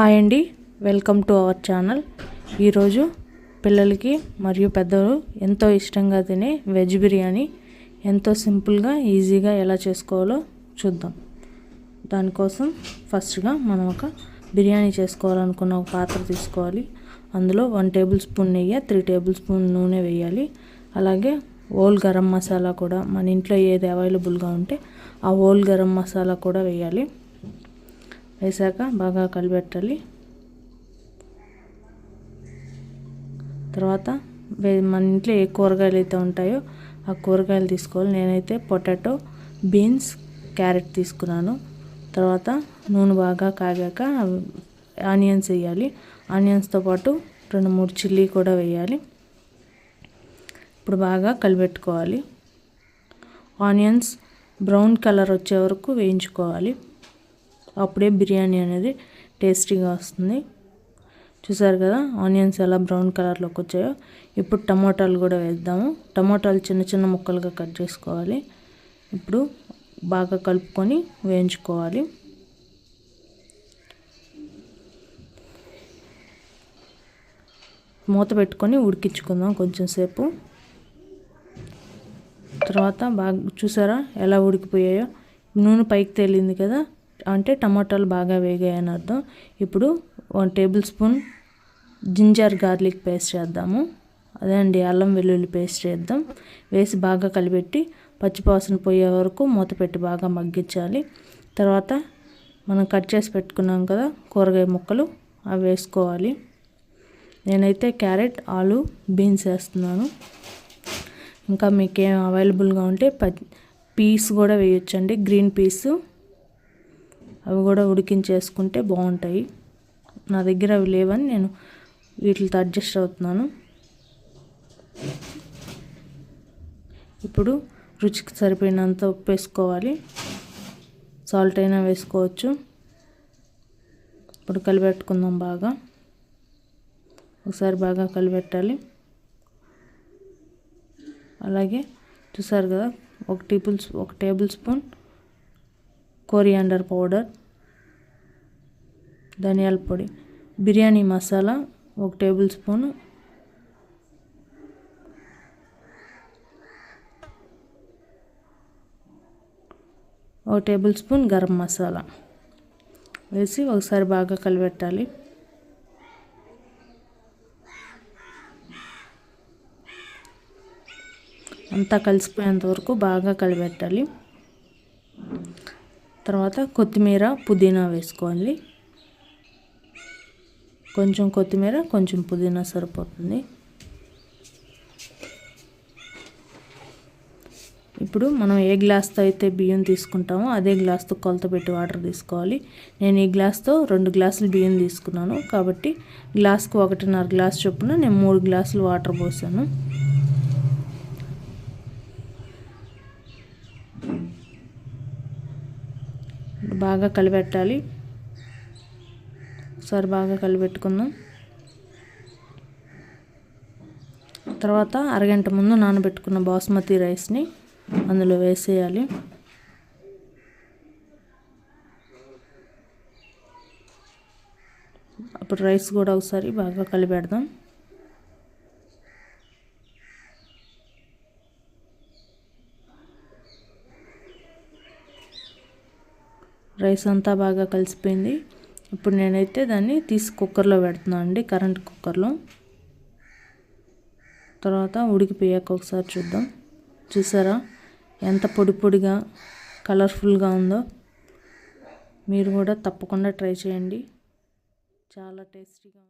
Hi అండి. Welcome to our channel. ఈరోజు పిల్లలకి మరియు పెద్దలు ఎంతో ఇష్టంగా తినే వెజ్ బిర్యానీ ఎంతో సింపుల్గా ఈజీగా ఎలా చేసుకోవాలో చూద్దాం. దానికోసం ఫస్ట్గా మనం ఒక బిర్యానీ చేసుకోవాలనుకున్న ఒక పాత్ర తీసుకోవాలి. అందులో వన్ టేబుల్ స్పూన్ నెయ్యి త్రీ టేబుల్ స్పూన్ నూనె వేయాలి. అలాగే ఓల్ గరం మసాలా కూడా మన ఇంట్లో ఏది అవైలబుల్గా ఉంటే ఆ ఓల్ గరం మసాలా కూడా వేయాలి. వేసాక బాగా కలిపెట్టాలి తర్వాత మన ఇంట్లో ఏ కూరగాయలు అయితే ఉంటాయో ఆ కూరగాయలు తీసుకోవాలి. నేనైతే పొటాటో బీన్స్ క్యారెట్ తీసుకున్నాను. తర్వాత నూనె బాగా కాగాక ఆనియన్స్ వేయాలి. ఆనియన్స్తో పాటు రెండు మూడు చిల్లీ కూడా వేయాలి. ఇప్పుడు బాగా కలిపెట్టుకోవాలి ఆనియన్స్ బ్రౌన్ కలర్ వచ్చే వరకు వేయించుకోవాలి. అప్పుడే బిర్యానీ అనేది టేస్టీగా వస్తుంది. చూసారు కదా ఆనియన్స్ ఎలా బ్రౌన్ కలర్లోకి వచ్చాయో. ఇప్పుడు టమోటాలు కూడా వేద్దాము. టమోటాలు చిన్న చిన్న ముక్కలుగా కట్ చేసుకోవాలి. ఇప్పుడు బాగా కలుపుకొని వేయించుకోవాలి. మూత పెట్టుకొని ఉడికించుకుందాం కొంచెం సేపు. తర్వాత బాగా చూసారా ఎలా ఉడికిపోయాయో. నూనె పైకి తేలింది కదా అంటే టమాటాలు బాగా వేగాయని అర్థం. ఇప్పుడు one table spoon ginger garlic paste చేద్దాము. అదే అండి అల్లం వెల్లుల్లి పేస్ట్ చేద్దాం. వేసి బాగా కలిపెట్టి పచ్చిపాసన పోయే వరకు మూత పెట్టి బాగా మగ్గించాలి. తర్వాత మనం కట్ చేసి పెట్టుకున్నాం కదా కూరగాయ ముక్కలు అవి వేసుకోవాలి. నేనైతే క్యారెట్ ఆలు బీన్స్ వేస్తున్నాను. ఇంకా మీకు ఏం అవైలబుల్గా ఉంటే పీస్ కూడా వేయొచ్చండి. గ్రీన్ పీసు అవి కూడా ఉడికించేసుకుంటే బాగుంటాయి. నా దగ్గర అవి లేవని నేను వీటితో అడ్జస్ట్ అవుతున్నాను. ఇప్పుడు రుచికి సరిపోయినంత ఉప్పు వేసుకోవాలి. సాల్ట్ అయినా వేసుకోవచ్చు. ఇప్పుడు కలిపెట్టుకుందాం బాగా. ఒకసారి బాగా కలిపెట్టాలి. అలాగే చూసారు కదా ఒక టేబుల్ ఒక టేబుల్ స్పూన్ కోరియాండర్ పౌడర్ ధనియాల పొడి బిర్యానీ మసాలా ఒక టేబుల్ స్పూను ఒక టేబుల్ స్పూన్ గరం మసాలా వేసి ఒకసారి బాగా కలిపెట్టాలి. అంతా కలిసిపోయేంత వరకు బాగా కలిపెట్టాలి. తర్వాత కొత్తిమీర పుదీనా వేసుకోవాలి కొంచెం కొత్తిమీర కొంచెం పుదీనా సరిపోతుంది. ఇప్పుడు మనం ఏ గ్లాస్తో అయితే బియ్యం తీసుకుంటామో అదే గ్లాస్తో కొలత పెట్టి వాటర్ తీసుకోవాలి. నేను ఈ గ్లాస్తో రెండు గ్లాసులు బియ్యం తీసుకున్నాను కాబట్టి గ్లాస్కు ఒకటిన్నర గ్లాస్ చొప్పున నేను మూడు గ్లాసులు వాటర్ పోసాను. బాగా కలిపెట్టాలి. ఒకసారి బాగా కలిపెట్టుకుందాం. తర్వాత అరగంట ముందు నానబెట్టుకున్న బాస్మతి రైస్ని అందులో వేసేయాలి. అప్పుడు రైస్ కూడా ఒకసారి బాగా కలిపెడదాం. రైస్ అంతా బాగా కలిసిపోయింది. ఇప్పుడు నేనైతే దాన్ని తీసి కుక్కర్లో పెడుతున్నాను అండి కరెంట్ కుక్కర్లో. తర్వాత ఉడికిపోయాక ఒకసారి చూద్దాం. చూసారా? ఎంత పొడి పొడిగా కలర్ఫుల్గా ఉందో మీరు కూడా తప్పకుండా ట్రై చేయండి. చాలా టేస్టీగా